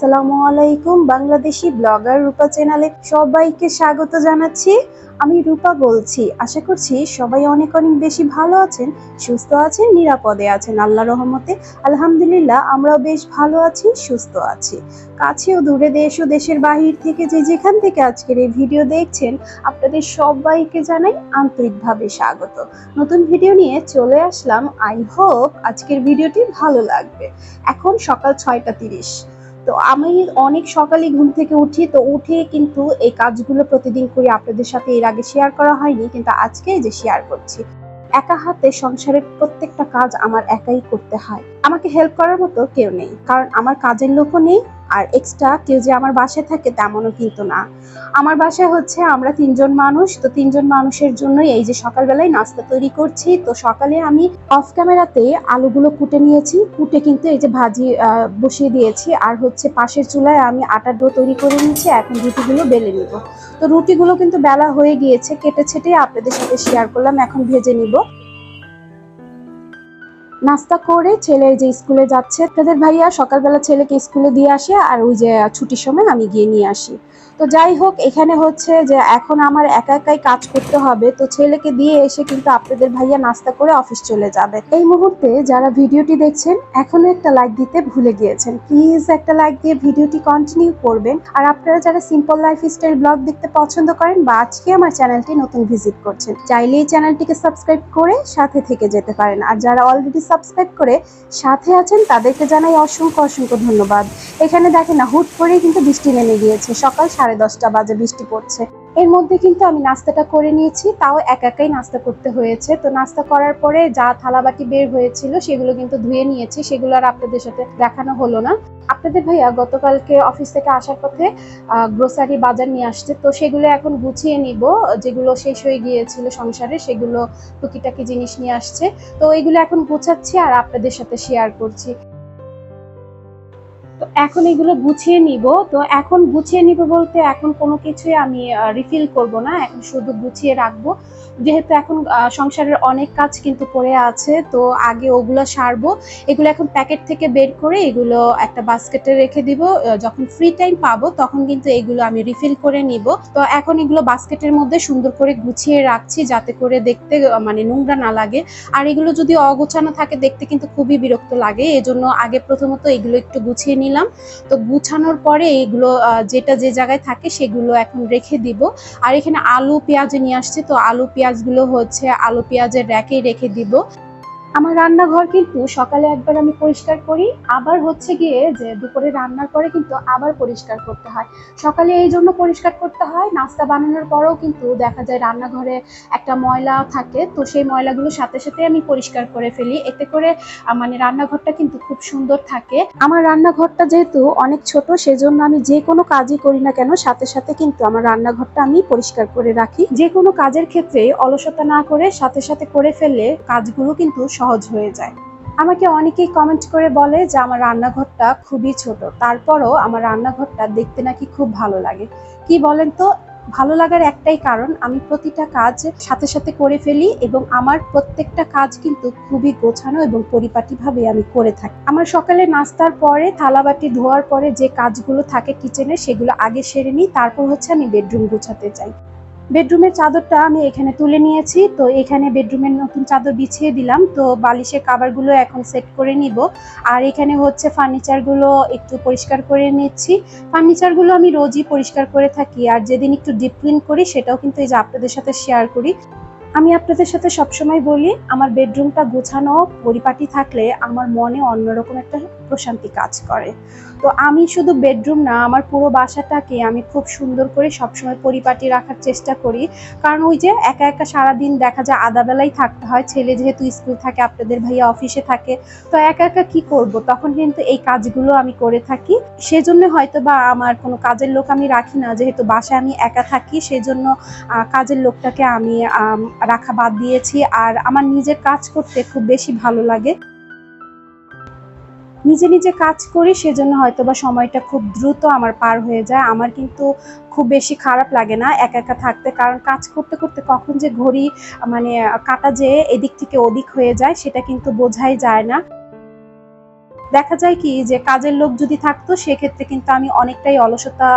আসসালামু আলাইকুম, বাংলাদেশি ব্লগার রূপা চ্যানেলে সবাইকে স্বাগত জানাচ্ছি। আমি রূপা বলছি, আশা করছি সবাই অনেক অনেক বেশি ভালো আছেন, সুস্থ আছেন, নিরাপদে আছেন আল্লাহ রহমতে। আলহামদুলিল্লাহ, আমরাও বেশ ভালো আছি, সুস্থ আছি। কাছে ও দূরে দেশ ও দেশের বাহির থেকে যে যেখান থেকে আজকের এই ভিডিও দেখছেন, আপনাদের সবাইকে জানাই আন্তরিকভাবে স্বাগত। নতুন ভিডিও নিয়ে চলে আসলাম। আই হোপ আজকের ভিডিওটি ভালো লাগবে। এখন সকাল ছয়টা তিরিশ। তো আমি অনেক সকালে ঘুম থেকে উঠি, তো উঠে কিন্তু এই কাজগুলো প্রতিদিন করি। আপনাদের সাথে এর আগে শেয়ার করা হয়নি, কিন্তু আজকে যে শেয়ার করছি। একা হাতে সংসারের প্রত্যেকটা কাজ আমার একাই করতে হয়। আমাকে হেল্প করার মতো কেউ নেই, কারণ আমার কাজের লোকও নেই আর এক্সট্রা কেউ যে আমার বাসায় থাকে তেমনও কিন্তু না। আমার বাসায় হচ্ছে আমরা তিনজন মানুষ, তো তিনজন মানুষের জন্যই এই যে সকালবেলায় নাস্তা তৈরি করছি। তো সকালে আমি অফ ক্যামেরাতে আলুগুলো কুটে নিয়েছি, কুটে কিন্তু এই যে ভাজি বসিয়ে দিয়েছি। আর হচ্ছে পাশের চুলায় আমি আটার ডো তৈরি করে নিয়েছি, এখন রুটিগুলো বেলে নিব। তো রুটিগুলো কিন্তু বেলা হয়ে গিয়েছে, কেটে ছেটে আপনাদের সাথে শেয়ার করলাম, এখন ভেজে নিব। নাস্তা করে ছেলে যে স্কুলে যাচ্ছে, তাদের ভাইয়া সকালবেলা ছেলেকে স্কুলে দিয়ে আসে আর ওই যে ছুটির সময় আমি গিয়ে নিয়ে আসি। তো যাই হোক, এখানে হচ্ছে যে এখন আমার একা একাই কাজ করতে হবে, তো ছেলেকে দিয়ে এসে কিন্তু আপনাদের ভাইয়া নাস্তা করে অফিস চলে যাবে। এই মুহূর্তে যারা ভিডিওটি দেখছেন এখনও একটা লাইক দিতে ভুলে গিয়েছেন। প্লিজ একটা লাইক দিয়ে ভিডিওটি কন্টিনিউ করবেন। আর আপনারা যারা সিম্পল লাইফ স্টাইল ব্লগ দেখতে পছন্দ করেন বা আজকে আমার চ্যানেলটি নতুন ভিজিট করছেন চাইলে এই চ্যানেলটিকে সাবস্ক্রাইব করে সাথে থেকে যেতে পারেন। আর যারা অলরেডি সাবস্ক্রাইব করে সাথে আছেন, তাদেরকে জানাই অসংখ্য অসংখ্য ধন্যবাদ। এখানে দেখেন না, হুট করেই কিন্তু বৃষ্টি নেমে গিয়েছে। সকাল দশটা বাজে বৃষ্টি পড়ছে। এর মধ্যে কিন্তু আমি নাস্তাটা করে নিয়েছি, তাও একা একাই নাস্তা করতে হয়েছে। তো নাস্তা করার পরে যা থালাবাটি বের হয়েছিল সেগুলো কিন্তু ধুয়ে নিয়েছি, সেগুলো আর আপনাদের সাথে দেখানো হলো না। আপনাদের ভাইয়া গতকালকে অফিস থেকে আসার পথে গ্রোসারি বাজার নিয়ে আসছে, তো সেগুলো এখন গুছিয়ে নিব। যেগুলো শেষ হয়ে গিয়েছিল সংসারে, সেগুলো টুকিটাকি জিনিস নিয়ে আসছে। তো এইগুলো এখন গুছাচ্ছি আর আপনাদের সাথে শেয়ার করছি। এখন এগুলো গুছিয়ে নিব। তো এখন গুছিয়ে নিব বলতে এখন কোনো কিছুই আমি রিফিল করব না। এখন শুধু গুছিয়ে রাখব। যেহেতু এখন সংসারের অনেক কাজ কিন্তু পড়ে আছে, তো আগে ওগুলো সারবো। এগুলো এখন প্যাকেট থেকে বের করে এগুলো একটা বাস্কেটে রেখে দিব। যখন ফ্রি টাইম পাবো তখন কিন্তু এগুলো আমি রিফিল করে নিব। তো এখন এগুলো বাস্কেটের মধ্যে সুন্দর করে গুছিয়ে রাখছি যাতে করে দেখতে মানে নোংরা না লাগে। আর এগুলো যদি অগোছানো থাকে দেখতে কিন্তু খুবই বিরক্ত লাগে। এজন্য আগে প্রথমত এগুলো একটু গুছিয়ে নিলাম। তো গুছানোর পরে এগুলো যেটা যে জায়গায় থাকে সেগুলো এখন রেখে দিব। আর এখানে আলু, পেঁয়াজ নিয়ে আসছে, তো আলু, পেঁয়াজগুলো হচ্ছে আলু, পেঁয়াজের র্যাকেই রেখে দিব। আমার রান্নাঘর কিন্তু সকালে একবার আমি পরিষ্কার করি, আবার হচ্ছে গিয়ে যে দুপুরে রান্নার পরে কিন্তু আবার পরিষ্কার করতে হয়। সকালে এই জন্য পরিষ্কার করতে হয়, নাস্তা বানানোর পরেও কিন্তু দেখা যায় রান্নাঘরে একটা ময়লা থাকে, তো সেই ময়লাগুলো সাথে সাথে আমি পরিষ্কার করে ফেলি। এতে করে মানে রান্নাঘরটা কিন্তু খুব সুন্দর থাকে। আমার রান্নাঘরটা যেহেতু অনেক ছোট, সেজন্য আমি যে কোনো কাজই করি না কেন, সাথে সাথে কিন্তু আমার রান্নাঘরটা আমি পরিষ্কার করে রাখি। যে কোনো কাজের ক্ষেত্রে অলসতা না করে সাথে সাথে করে ফেললে কাজগুলো কিন্তু সহজ হয়ে যায়। আমাকে অনেকেই কমেন্ট করে বলে যে, আমার রান্নাঘরটা খুবই ছোট। তারপরও আমার রান্নাঘরটা দেখতে নাকি খুব ভালো লাগে। কি বলেন তো? ভালো লাগার একটাই কারণ, আমি প্রতিটা কাজ সাথে সাথে করে ফেলি এবং আমার প্রত্যেকটা কাজ কিন্তু খুবই গোছানো এবং পরিপাটিভাবে আমি করে থাকি। আমার সকালে নাস্তার পরে থালাবাটি ধোয়ার পরে যে কাজগুলো থাকে কিচেনে সেগুলো আগে সেরে নিই। তারপর হচ্ছে আমি বেডরুম গোছাতে চাই বেডরুমের চাদরটা আমি এখানে তুলে নিয়েছি। তো এখানে বেডরুমের নতুন চাদর বিছিয়ে দিলাম। তো বালিশের কাভারগুলো এখন সেট করে নিব। আর এখানে হচ্ছে ফার্নিচারগুলো একটু পরিষ্কার করে নিচ্ছি। ফার্নিচারগুলো আমি রোজই পরিষ্কার করে থাকি। আর যেদিন একটু ডিপ ক্লিন করি, সেটাও কিন্তু এই যে আপনাদের সাথে শেয়ার করি। আমি আপনাদের সাথে সবসময় বলি, আমার বেডরুমটা গোছানো পরিপাটি থাকলে আমার মনে অন্যরকম একটা প্রশান্তি কাজ করে। তো আমি শুধু বেডরুম না, আমার পুরো বাসাটাকে আমি খুব সুন্দর করে সবসময় পরিপাটি রাখার চেষ্টা করি। কারণ ওই যে একা একা সারাদিন দেখা যায় আদাবেলাই থাকতে হয়, ছেলে যেহেতু স্কুল থাকে, আপনাদের ভাইয়া অফিসে থাকে, তো একা একা কি করব? তখন কিন্তু এই কাজগুলো আমি করে থাকি। সেজন্য হয়তো বা আমার কোনো কাজের লোক আমি রাখি না, যেহেতু বাসায় আমি একা থাকি, সেজন্য কাজের লোকটাকে আমি, রাখা বাদ দিয়েছি। আর আমার নিজের কাজ করতে খুব বেশি ভালো লাগে। নিজে নিজে কাজ করি, সেজন্য হয়তো বা সময়টা খুব দ্রুত আমার পার হয়ে যায়। আমার কিন্তু খুব বেশি খারাপ লাগে না একা একা থাকতে, কারণ কাজ করতে করতে কখন যে ঘড়ি মানে কাটা যে এদিক থেকে ওদিক হয়ে যায়, সেটা কিন্তু বোঝাই যায় না। দেখা যায় কি যে কাজের লোক যদি থাকতো, সেক্ষেত্রে কিন্তু আমি অনেকটাই অলসতা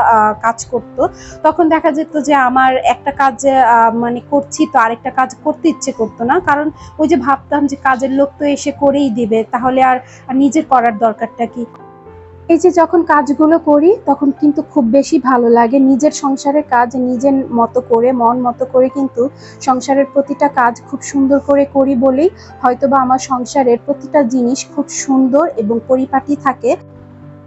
কাজ করত। তখন দেখা যেত যে আমার একটা কাজ মানে করছি তো আরেকটা কাজ করতে ইচ্ছে করতো না। কারণ ওই যে ভাবতাম যে কাজের লোক তো এসে করেই দিবে, তাহলে আর নিজের করার দরকারটা কি? এই যে যখন কাজগুলো করি, তখন কিন্তু খুব বেশি ভালো লাগে। নিজের সংসারের কাজ নিজের মতো করে, মন মতো করে কিন্তু সংসারের প্রতিটা কাজ খুব সুন্দর করে করি বলেই হয়তোবা আমার সংসারের প্রতিটা জিনিস খুব সুন্দর এবং পরিপাটি থাকে।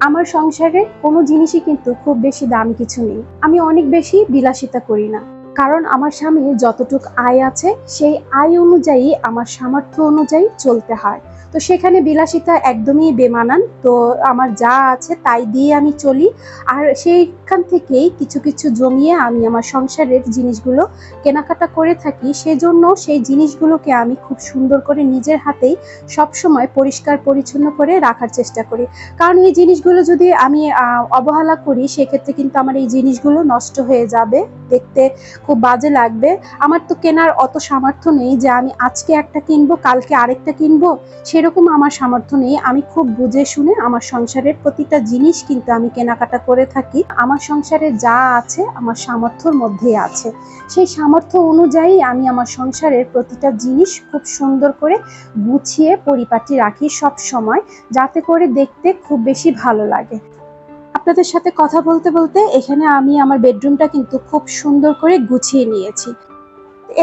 আমার সংসারে কোনো জিনিসই কিন্তু খুব বেশি দাম কিছু নেই। আমি অনেক বেশি বিলাসিতা করি না। কারণ আমার স্বামীর যতটুক আয় আছে, সেই আয় অনুযায়ী, আমার সামর্থ্য অনুযায়ী চলতে হয়। তো সেখানে বিলাসিতা একদমই বেমানান। তো আমার যা আছে, তাই দিয়ে আমি চলি। আর সেইখান থেকেই কিছু কিছু জমিয়ে আমি আমার সংসারের জিনিসগুলো কেনাকাটা করে থাকি। সেজন্য সেই জিনিসগুলোকে আমি খুব সুন্দর করে নিজের হাতেই সবসময় পরিষ্কার, পরিচ্ছন্ন করে রাখার চেষ্টা করি। কারণ এই জিনিসগুলো যদি আমি অবহেলা করি, সেক্ষেত্রে কিন্তু আমার এই জিনিসগুলো নষ্ট হয়ে যাবে। দেখতে খুব বাজে লাগবে। আমার তো কেনার অত সামর্থ্য নেই যে আমি আজকে একটা কিনবো, কালকে আরেকটা কিনবো, সেরকম আমার সামর্থ্য নেই। আমি খুব বুঝে শুনে আমার সংসারের প্রতিটা জিনিস কিন্তু আমি কেনাকাটা করে থাকি। আমার সংসারে যা আছে আমার সামর্থ্যর মধ্যেই আছে। সেই সামর্থ্য অনুযায়ী আমি আমার সংসারের প্রতিটা জিনিস খুব সুন্দর করে গুছিয়ে, পরিপাটি রাখি সব সময়, যাতে করে দেখতে খুব বেশি ভালো লাগে। আপনাদের সাথে কথা বলতে বলতে এখানে আমি আমার বেডরুমটা কিন্তু খুব সুন্দর করে গুছিয়ে নিয়েছি।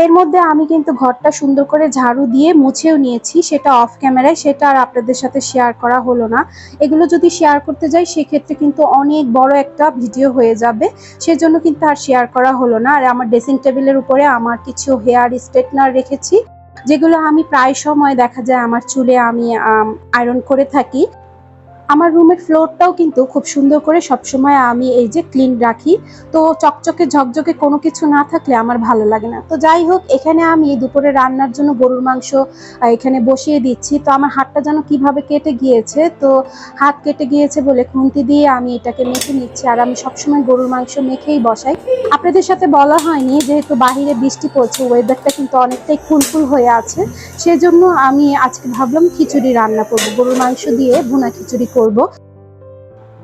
এর মধ্যে আমি কিন্তু ঘরটা সুন্দর করে ঝাড়ু দিয়ে মুছেও নিয়েছি, সেটা অফ ক্যামেরায়, সেটা আর আপনাদের সাথে শেয়ার করা হলো না। এগুলো যদি শেয়ার করতে যাই, সেক্ষেত্রে কিন্তু অনেক বড় একটা ভিডিও হয়ে যাবে। সেজন্য কিন্তু আর শেয়ার করা হলো না। আর আমার ড্রেসিং টেবিলের উপরে আমার কিছু হেয়ার স্ট্রেটনার রেখেছি, যেগুলো আমি প্রায় সময় দেখা যায় আমার চুলে আমি আয়রন করে থাকি। আমার রুমের ফ্লোরটাও কিন্তু খুব সুন্দর করে সবসময় আমি এই যে ক্লিন রাখি। তো চকচকে, ঝকঝকে কোনো কিছু না থাকলে আমার ভালো লাগে না। তো যাই হোক, এখানে আমি দুপুরে রান্নার জন্য গরুর মাংস এখানে বসিয়ে দিচ্ছি। তো আমার হাতটা যেন কীভাবে কেটে গিয়েছে, তো হাত কেটে গিয়েছে বলে খুন্তি দিয়ে আমি এটাকে মেখে নিচ্ছি। আর আমি সবসময় গরুর মাংস মেখেই বসাই। আপনাদের সাথে বলা হয়নি, যেহেতু বাহিরে বৃষ্টি পড়ছে ওয়েদারটা কিন্তু অনেকটাই কুলকুল হয়ে আছে। সেজন্য আমি আজকে ভাবলাম খিচুড়ি রান্না করব, গরুর মাংস দিয়ে ভুনা খিচুড়ি করব।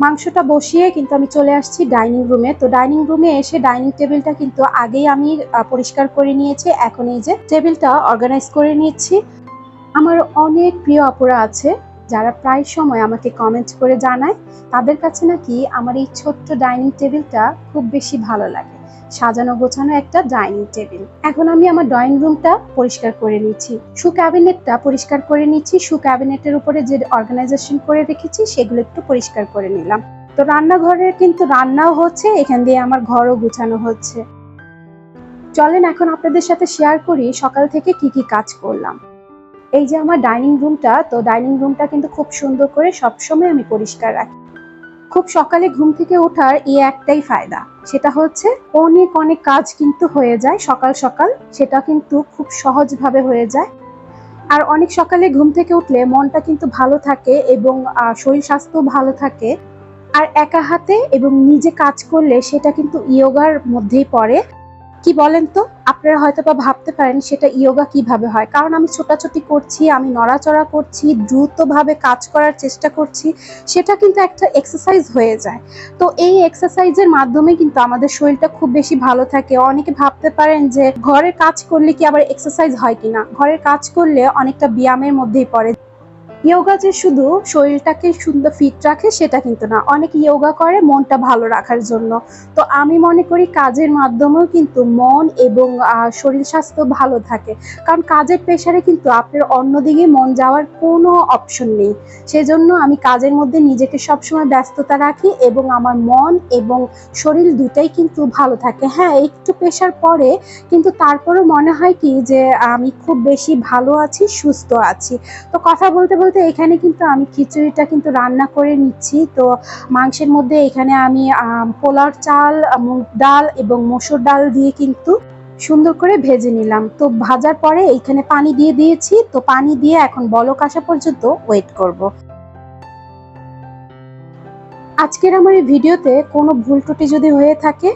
মাংসটা বসিয়ে কিন্তু আমি চলে আসছি ডাইনিং রুমে তো ডাইনিং রুমে এসে ডাইনিং টেবিলটা কিন্তু আগেই আমি পরিষ্কার করে নিয়েছি। এখন এই যে টেবিলটা অর্গানাইজ করে নিচ্ছি। আমার অনেক প্রিয় অপরা আছে, যারা প্রায় সময় আমাকে কমেন্ট করে জানায়। তাদের কাছে নাকি আমার এই ছোট্ট ডাইনিং টেবিলটা খুব বেশি ভালো লাগে। সাজানো গোছানো একটা ডাইনিং টেবিল। এখন আমি আমার ড্রয়িং রুমটা পরিষ্কার করে নিচ্ছি। শু ক্যাবিনেটটা পরিষ্কার করে নিচ্ছি। শু ক্যাবিনেটের উপরে যে অর্গানাইজেশন করে রেখেছি, সেগুলো একটু পরিষ্কার করে নিলাম। তো রান্নাঘরের কিন্তু রান্নাও হচ্ছে, এখান দিয়ে আমার ঘরও গুছানো হচ্ছে। চলেন এখন আপনাদের সাথে শেয়ার করি সকাল থেকে কি কি কাজ করলাম। এই যে আমার ডাইনিং রুমটা, তো ডাইনিং রুমটা কিন্তু খুব সুন্দর করে সবসময় আমি পরিষ্কার রাখি। খুব সকালে ঘুম থেকে ওঠার এই একটাই ফায়দা। সেটা হচ্ছে অনেক অনেক কাজ কিন্তু হয়ে যায় সকাল সকাল। সেটা কিন্তু খুব সহজভাবে হয়ে যায়। আর অনেক সকালে ঘুম থেকে উঠলে মনটা কিন্তু ভালো থাকে এবং শরীর স্বাস্থ্য ভালো থাকে। আর একা হাতে এবং নিজে কাজ করলে সেটা কিন্তু ইয়োগার মধ্যেই পড়ে। কি বলেন তো? আপনারা হয়তো বা ভাবতে পারেন সেটা ইয়োগা কীভাবে হয়। কারণ আমি ছোটাছুটি করছি, আমি নড়াচড়া করছি, দ্রুতভাবে কাজ করার চেষ্টা করছি, সেটা কিন্তু একটা এক্সারসাইজ হয়ে যায়। তো এই এক্সারসাইজের মাধ্যমে কিন্তু আমাদের শরীরটা খুব বেশি ভালো থাকে। অনেকে ভাবতে পারেন যে ঘরের কাজ করলে কি আবার এক্সারসাইজ হয় কিনা? ঘরের কাজ করলে অনেকটা ব্যায়ামের মধ্যেই পড়ে। ইয়োগা যে শুধু শরীরটাকে সুন্দর ফিট রাখে, সেটা কিন্তু না। অনেকে ইয়োগা করে মনটা ভালো রাখার জন্য। তো আমি মনে করি কাজের মাধ্যমেও কিন্তু মন এবং শরীর স্বাস্থ্য ভালো থাকে। কারণ কাজের প্রেশারে কিন্তু আপনার অন্যদিকে মন যাওয়ার কোনো অপশন নেই। সেজন্য আমি কাজের মধ্যে নিজেকে সবসময় ব্যস্ততা রাখি এবং আমার মন এবং শরীর দুটাই কিন্তু ভালো থাকে। হ্যাঁ একটু প্রেশার পরে কিন্তু তারপরেও মনে হয় কি যে, আমি খুব বেশি ভালো আছি, সুস্থ আছি। তো কথা বলতে বলতে এখানে কিন্তু আমি খিচুড়িটা কিন্তু রান্না করে নিচ্ছি। তো মাংসের মধ্যে এখানে আমি পোলার চাল, মুগ ডাল এবং মসুর ডাল দিয়ে কিন্তু সুন্দর করে ভেজে নিলাম। তো ভাজার পরে এইখানে পানি দিয়ে দিয়েছি। তো পানি দিয়ে এখন বলক আসা পর্যন্ত ওয়েট করব। আজকের আমার এই ভিডিওতে কোনো ভুল ত্রুটি যদি হয়ে থাকে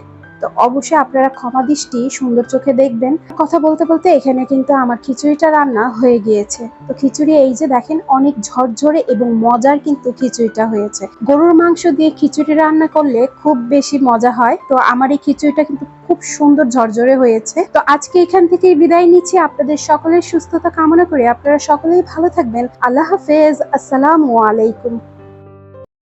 তো অবশ্যই আপনারা ক্ষমা দৃষ্টি সুন্দর চোখে দেখবেন। কথা বলতে বলতে এখানে কিন্তু আমার খিচুড়িটা রান্না হয়ে গিয়েছে। তো খিচুড়ি এই যে দেখেন, অনেক ঝরঝরে এবং মজার কিন্তু খিচুড়িটা হয়েছে। গরুর মাংস দিয়ে খিচুড়ি রান্না করলে খুব বেশি মজা হয়। তো আমার এই খিচুড়িটা কিন্তু খুব সুন্দর ঝরঝরে হয়েছে। তো আজকে এখান থেকে বিদায় নিচ্ছি। আপনাদের সকলের সুস্থতা কামনা করে আপনারা সকলেই ভালো থাকবেন। আল্লাহ হাফেজ। আসসালামু আলাইকুম।